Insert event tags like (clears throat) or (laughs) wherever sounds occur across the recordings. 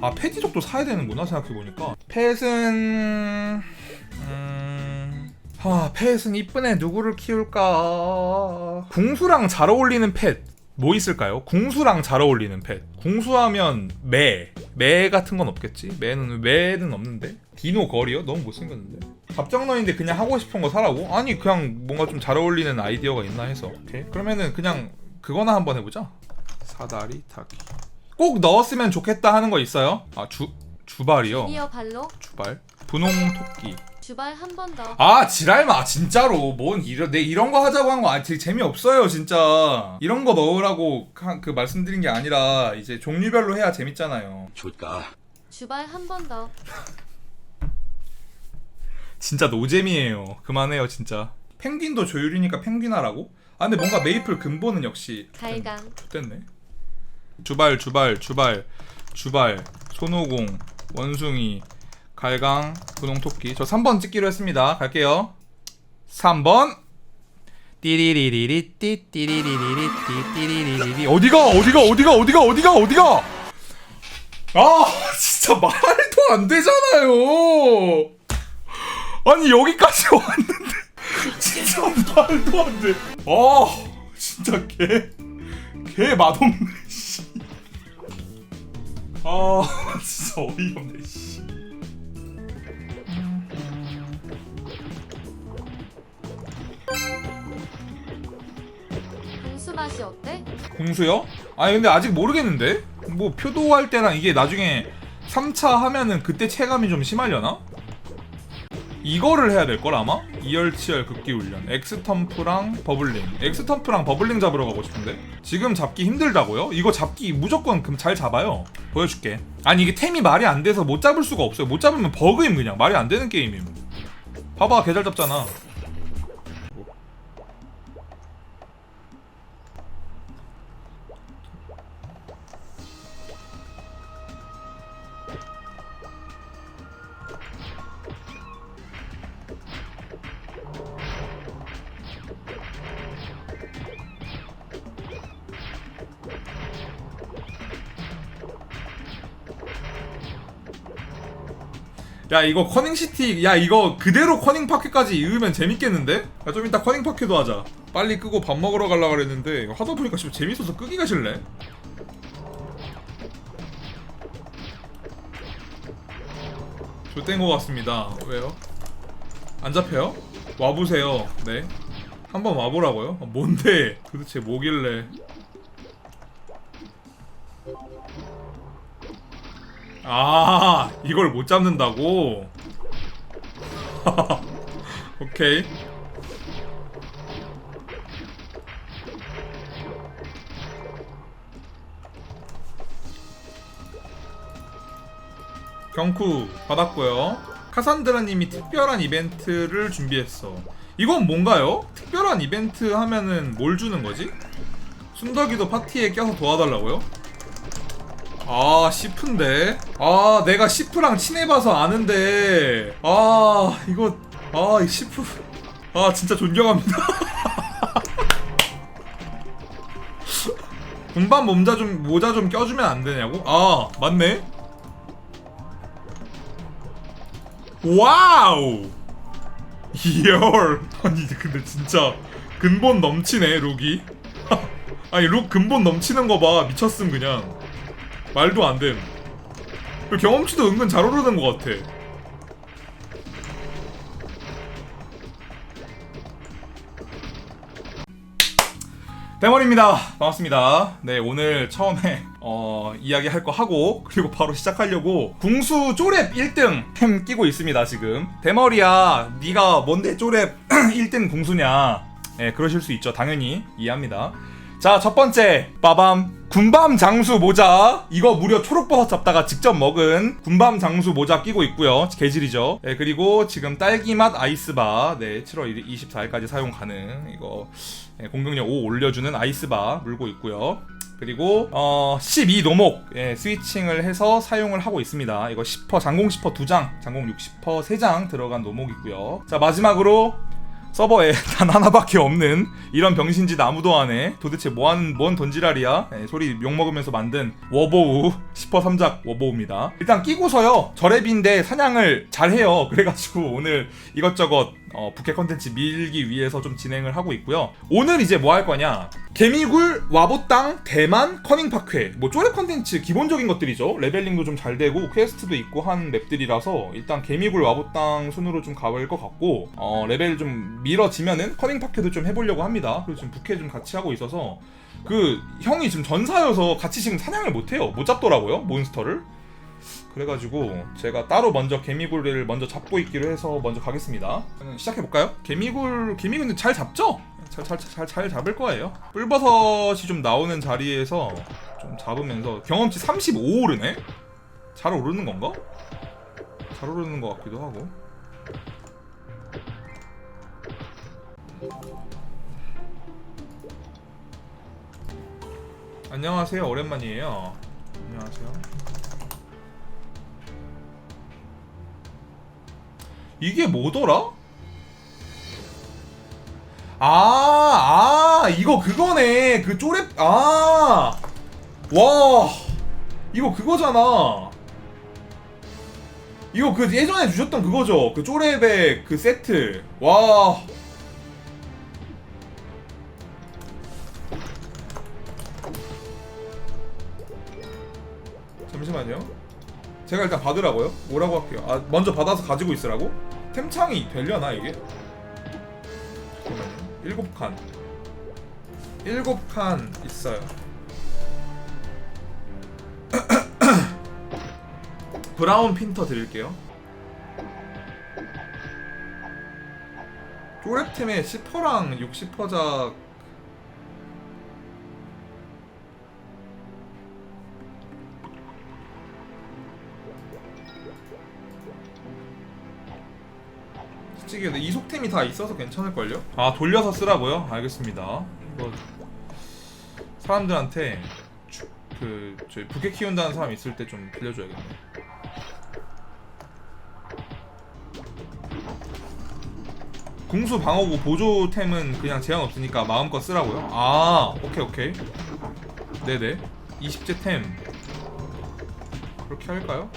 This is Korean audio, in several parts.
아 패디족도 사야 되는구나 생각해보니까 펫은 음... 아 펫은 이쁜 애 누구를 키울까 궁수랑 잘 어울리는 펫 뭐 있을까요? 궁수랑 잘 어울리는 펫 궁수하면 매. 매 같은 건 없겠지? 매는 매는 없는데 디노 거리요? 너무 못생겼는데 답정너인데 그냥 하고 싶은 거 사라고? 아니 그냥 뭔가 좀 잘 어울리는 아이디어가 있나 해서 오케이 그러면은 그냥 그거나 한번 해보자 사다리 타기 꼭 넣었으면 좋겠다 하는 거 있어요? 아 주 주발이요. 미어 발로 주발. 분홍 토끼. 주발 한 번 더. 아 지랄마 진짜로 뭔 이런 내 이런 거 하자고 한 거 아, 되게 재미없어요 진짜 이런 거 넣으라고 한- 그 말씀드린 게 아니라 이제 종류별로 해야 재밌잖아요 줄까? 주발 한 번 더. (laughs) 진짜 노잼이에요 그만해요 진짜 펭귄도 조율이니까 펭귄 하라고? 아 근데 뭔가 메이플 근본은 역시 갈강. 좋됐네 주발 주발 주발 주발 손오공 원숭이 갈강 분홍토끼. 저 3번 찍기로 했습니다. 갈게요. 3번. 띠리리리리 띠띠리리리리 띠띠리리리 어디가 어디가 어디가 어디가 어디가 어디가? 아 (laughs) 진짜 말도 안 되잖아요. 아니 여기까지 (laughs) 왔는데 진짜 말도 안돼. 아 진짜 개개 맛없네. 씨. 아 (laughs) 진짜 어이없네 씨. 궁수 맛이 어때? 공수요? 아니 근데 아직 모르겠는데? 뭐 표도할 때랑 이게 나중에 3차 하면은 그때 체감이 좀 심하려나? 이거를 해야 될 걸 아마? 이열치열 극기 훈련. 엑스텀프랑 버블링. 엑스텀프랑 버블링 잡으러 가고 싶은데? 지금 잡기 힘들다고요? 이거 잡기 무조건 금잘 잡아요. 보여줄게. 아니 이게 템이 말이 안 돼서 못 잡을 수가 없어요. 못 잡으면 버그임 그냥. 말이 안 되는 게임임. 봐봐 개잘 잡잖아 야 이거 커닝시티 야 이거 그대로 커닝파크까지 이으면 재밌겠는데? 야 좀 이따 커닝파크도 하자 빨리 끄고 밥 먹으러 가려고 그랬는데 이거 하다 보니까 좀 재밌어서 끄기가 싫네 좆된 거 같습니다 왜요? 안 잡혀요? 와보세요 네 한번 와보라고요? 아, 뭔데 도대체 뭐길래 아 이걸 못 잡는다고? (laughs) 오케이 경쿠 받았고요 카산드라님이 특별한 이벤트를 준비했어 이건 뭔가요? 특별한 이벤트 하면은 뭘 주는 거지? 순덕이도 파티에 껴서 도와달라고요? 아 시프인데? 아 내가 시프랑 친해봐서 아는데. 아 이거 아 이 시프. 아 진짜 존경합니다. (laughs) 군반 몸자 좀 모자 좀 껴주면 안 되냐고? 아 맞네. 와우! 이열 (laughs) 아니 근데 진짜 근본 넘치네 룩이. (laughs) 아니 룩 근본 넘치는 거 봐. 미쳤음 그냥 말도 안 됨. 그리고 경험치도 은근 잘 오르는 것 같아. 대머리입니다. 반갑습니다. 네, 오늘 처음에 어, 이야기 할 거 하고 그리고 바로 시작하려고 궁수 쪼랩 1등 템 끼고 있습니다, 지금. 대머리야, 네가 뭔데 쪼랩 1등 (clears throat) 궁수냐? 네, 그러실 수 있죠. 당연히 이해합니다. 자, 첫 번째. 빠밤. 군밤 장수 모자. 이거 무려 초록버섯 잡다가 직접 먹은 군밤 장수 모자 끼고 있고요. 개질이죠. 네, 그리고 지금 딸기맛 아이스바. 네, 7월 24일까지 사용 가능. 이거 네, 공격력 5 올려주는 아이스바 물고 있고요. 그리고 어, 12 노목 예, 스위칭을 해서 사용을 하고 있습니다. 이거 10퍼 장공 10퍼 2장, 장공 60퍼 3장 들어간 노목이고요. 자 마지막으로 서버에 (laughs) 단 하나밖에 없는 이런 병신짓 아무도 안 해. 도대체 뭐하는 뭔 돈지랄이야? 예, 소리 욕 먹으면서 만든 워보우 시퍼 삼작 워보우입니다. 일단 끼고서요 저랩인데 사냥을 잘 해요. 그래가지고 오늘 이것저것 어, 부캐 컨텐츠 밀기 위해서 좀 진행을 하고 있고요. 오늘 이제 뭐 할 거냐? 개미굴, 와보땅, 대만, 커닝파크회 뭐 쪼렙 컨텐츠 기본적인 것들이죠. 레벨링도 좀 잘 되고 퀘스트도 있고 한 맵들이라서 일단 개미굴, 와보땅 순으로 좀 가볼 것 같고 어, 레벨 좀 밀어지면은 커닝파크도 좀 해보려고 합니다. 그리고 지금 부캐 좀 같이 하고 있어서 그 형이 지금 전사여서 같이 지금 사냥을 못해요. 못 잡더라고요 몬스터를. 그래가지고 제가 따로 먼저 개미굴을 먼저 잡고 있기로 해서 먼저 가겠습니다. 시작해 볼까요? 개미굴 개미굴 잘 잡죠? 잘잘 잘 잘 잡을 거예요. 뿔버섯이 좀 나오는 자리에서 좀 잡으면서 경험치 35 오르네. 잘 오르는 건가? 잘 오르는 것 같기도 하고. 안녕하세요. 오랜만이에요. 안녕하세요. 이게 뭐더라? 아, 아, 이거 그거네. 그 쪼렙, 아. 와. 이거 그거잖아. 이거 그 예전에 주셨던 그거죠. 그 쪼렙의 그 세트. 와. 잠시만요. 제가 일단 받으라고요? 뭐라고 할게요? 아 먼저 받아서 가지고 있으라고? 템창이 되려나 이게? 잠깐만요. 일곱 칸. 일곱 칸 있어요. (clears throat) 브라운 핀터 드릴게요. 쪼랩템에 10퍼랑 60퍼작 솔직히 근데 이속템이 다 있어서 괜찮을걸요? 아 돌려서 쓰라고요? 알겠습니다 이거 사람들한테 주- 그 저희 부캐 키운다는 사람 있을 때 좀 빌려줘야겠네 궁수 방어구 보조템은 그냥 제한 없으니까 마음껏 쓰라고요? 아 오케이 오케이 네네 20제 템 그렇게 할까요?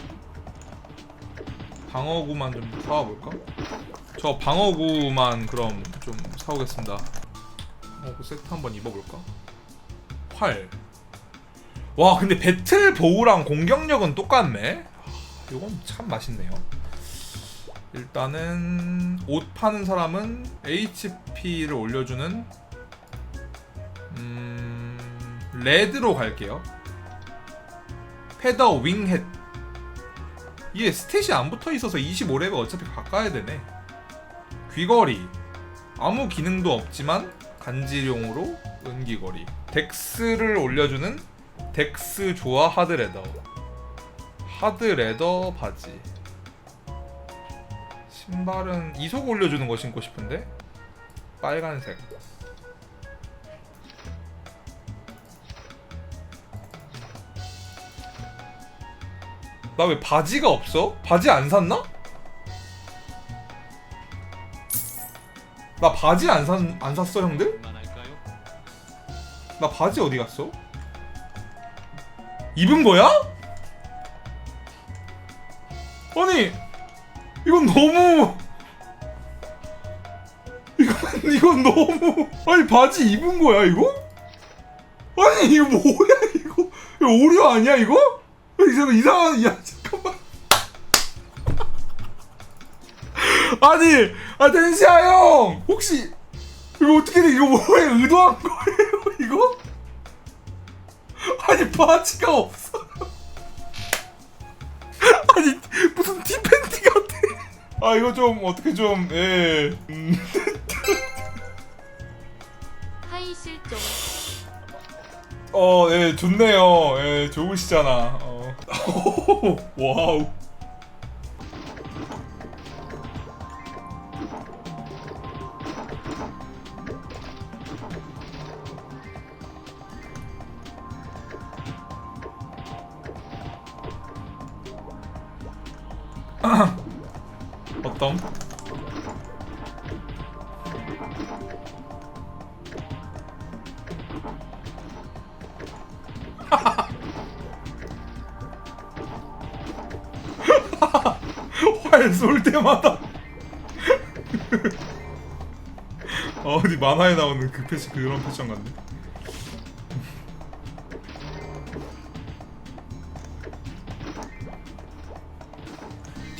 방어구만 좀 사와볼까? 저 방어구만 그럼 좀 사오겠습니다. 방어구 세트 한번 입어볼까? 활. 와 근데 배틀 보우랑 공격력은 똑같네. 하, 이건 참 맛있네요. 일단은 옷 파는 사람은 HP를 올려주는 음 레드로 갈게요. 페더 윙햇. 이게 스탯이 안 붙어 있어서 25렙에 어차피 바꿔야 되네. 귀걸이. 아무 기능도 없지만 간지용으로 은귀걸이. 덱스를 올려주는 덱스 조화 하드레더. 하드레더 바지. 신발은 이속 올려주는 거 신고 싶은데? 빨간색. 나 왜 바지가 없어? 바지 안 샀나? 나 바지 안, 산, 안 샀어 형들? 나 바지 어디 갔어? 입은 거야? 아니 이건 너무 (laughs) 이건 이건 너무 아니 바지 입은 거야 이거? 아니 이거 뭐야 이거 이거 오류 아니야 이거? 이거 이상한 야 잠깐만 아니 아 댄시아 형 혹시 이거 어떻게 돼 이거 뭐에 의도한 거예요 이거? 아니 바지가 없어 아니 무슨 티팬티 같아 아 이거 좀 어떻게 좀 예 음. 하이 실종. 어, 예, 좋네요. 예, 좋으시잖아. 어. (laughs) 와우. 덤. (laughs) 활 쏠 때마다 어, (laughs) 어디 만화에 나오는 그 패션 그런 패션 같네.